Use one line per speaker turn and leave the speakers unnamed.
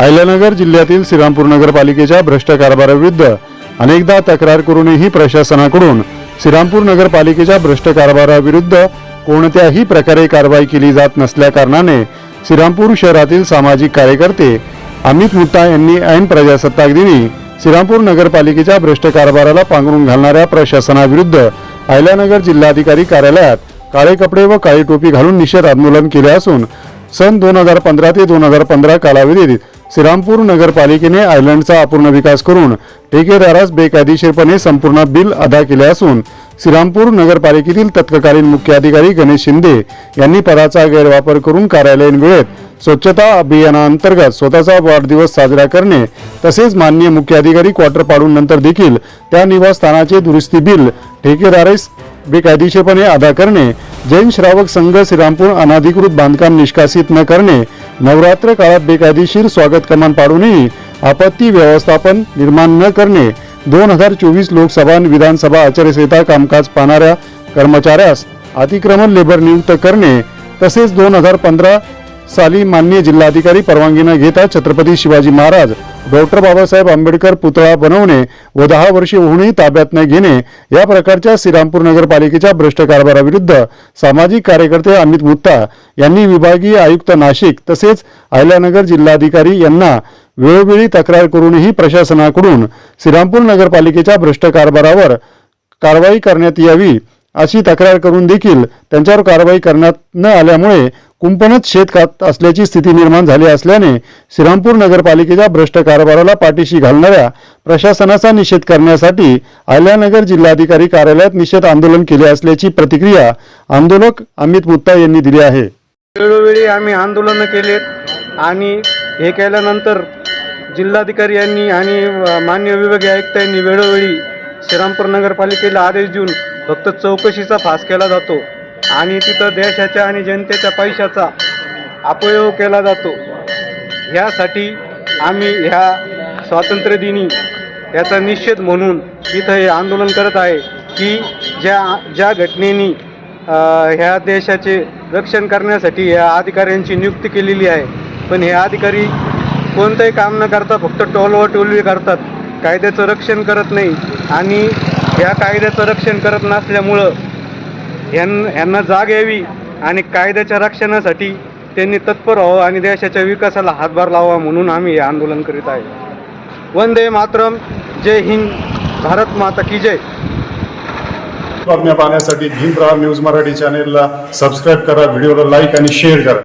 अहिल्यानगर जिल्ह्यातील श्रीरामपूर नगरपालिकेच्या भ्रष्ट कारभाराविरुद्ध अनेकदा तक्रार करूनही प्रशासनाकडून श्रीरामपूर नगरपालिकेच्या भ्रष्ट कारभाराविरुद्ध कोणत्याही प्रकारे कारवाई केली जात नसल्याकारणाने श्रीरामपूर शहरातील सामाजिक कार्यकर्ते अमित मुट्टा यांनी ऐन प्रजासत्ताक दिनी श्रीरामपूर नगरपालिकेच्या भ्रष्ट कारभाराला पांघरून घालणाऱ्या प्रशासनाविरुद्ध अहिल्यानगर जिल्हाधिकारी कार्यालयात काळे कपडे व काळी टोपी घालून निषेध आंदोलन केले असून सन दोन हजार पंधरा ते दोन हजार पंधरा कालावधीत श्रीरामपूर नगरपालिकेने आयलंडचा अपूर्ण विकास करून ठेकेदारास बेकायदेशीरपणे संपूर्ण बिल अदा केले असून श्रीरामपूर नगरपालिकेतील तत्कालीन मुख्य अधिकारी गणेश शिंदे यांनी पदाचा गैरवापर करून कार्यालयीन वेळेत स्वच्छता अभियानाअंतर्गत स्वतःचा वाढदिवस साजरा करणे तसेच माननीय मुख्य अधिकारी क्वार्टर पाडून नंतर देखील त्या निवासस्थानाचे दुरुस्ती बिल ठेकेदारास बेकायदेशीरपणे अदा करणे जैन श्रावक संघ श्रीरामपूर अनाधिकृत बांधकाम निष्कासित न करणे नवरात्र काळात बेकायदेशीर स्वागत कमान पाडूनही आपत्ती व्यवस्थापन निर्माण न करणे दोन हजार चोवीस लोकसभा आणि विधानसभा आचारसंहिता कामकाज पाहणाऱ्या कर्मचाऱ्यास अतिक्रमण लेबर नियुक्त करणे तसेच दोन हजार पंधरा साली मान्य जिल्हाधिकारी परवानगीनं घेता छत्रपती शिवाजी महाराज डॉक्टर बाबासाहेब आंबेडकर पुतळा बनवणे व दहा वर्षे होऊनही ताब्यात न घेणे या प्रकारच्या श्रीरामपूर नगरपालिकेच्या भ्रष्ट कारभाराविरुद्ध सामाजिक कार्यकर्ते अमित मुत्ता यांनी विभागीय आयुक्त नाशिक तसेच अहिल्यानगर जिल्हाधिकारी यांना वेळोवेळी तक्रार करूनही प्रशासनाकडून श्रीरामपूर नगरपालिकेच्या भ्रष्ट कारभारावर कारवाई करण्यात यावी अशी तक्रार करून देखील त्यांच्यावर कारवाई करण्यात न आल्यामुळे कुंपणच शेत खात असल्याची स्थिती निर्माण झाली असल्याने श्रीरामपूर नगरपालिकेच्या भ्रष्ट कारभाराला पाठीशी घालणाऱ्या प्रशासनाचा निषेध करण्यासाठी आल्यानगर जिल्हाधिकारी कार्यालयात निषेध आंदोलन केले असल्याची प्रतिक्रिया आंदोलक अमित मुत्ता यांनी दिली आहे.
वेळोवेळी आम्ही आंदोलनं केलेत आणि हे केल्यानंतर जिल्हाधिकारी यांनी आणि मान्य विभागीय आयुक्तांनी वेळोवेळी श्रीरामपूर नगरपालिकेला आदेश देऊन फक्त चौकशीचा फास केला जातो. आणि तिथं देशाच्या आणि जनतेच्या पैशाचा अपयोग केला जातो. ह्यासाठी आम्ही ह्या स्वातंत्र्यदिनी याचा निषेध म्हणून इथं हे आंदोलन करत आहे की ज्या ज्या घटनेनी ह्या देशाचे रक्षण करण्यासाठी ह्या अधिकाऱ्यांची नियुक्ती केलेली आहे. पण हे अधिकारी कोणतंही काम न करता फक्त टोलवाटोलवी करतात. कायद्याचं रक्षण करत नाही आणि ह्या कायद्याचं रक्षण करत नसल्यामुळं यां यांना जाग यावी आणि कायद्याच्या रक्षणासाठी त्यांनी तत्पर व्हावं आणि देशाच्या विकासाला हातभार लावा म्हणून आम्ही हे आंदोलन करीत आहे. वंदे मातरम. जय हिंद. भारत माता की जय.
बातम्या पाहण्यासाठी भीमराव न्यूज मराठी चॅनेलला सबस्क्राईब करा व्हिडिओला लाईक आणि शेअर करा.